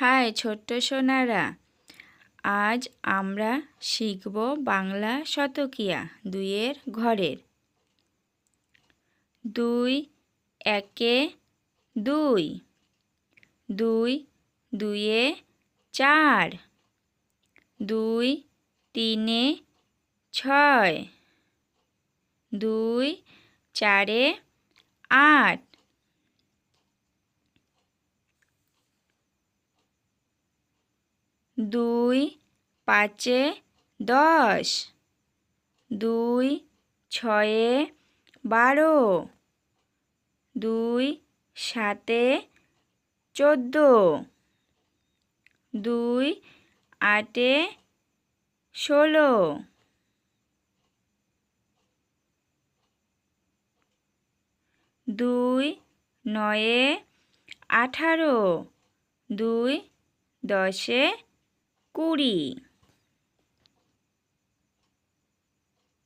High ছোট্ট সোনারা, আজ আমরা শিখব বাংলা শতকিয়া দুইয়ের ঘরের। দুই একে দুই দুই দুইয়ে চার, দুই তিনে ছয়, দুই চারে আট। দুই পাঁচে দশ। দুই ছয়ে বারো। দুই সাতে চোদ্দ। দুই আটে ষোলো। দুই নয়ে আঠারো। দুই দশে 库里。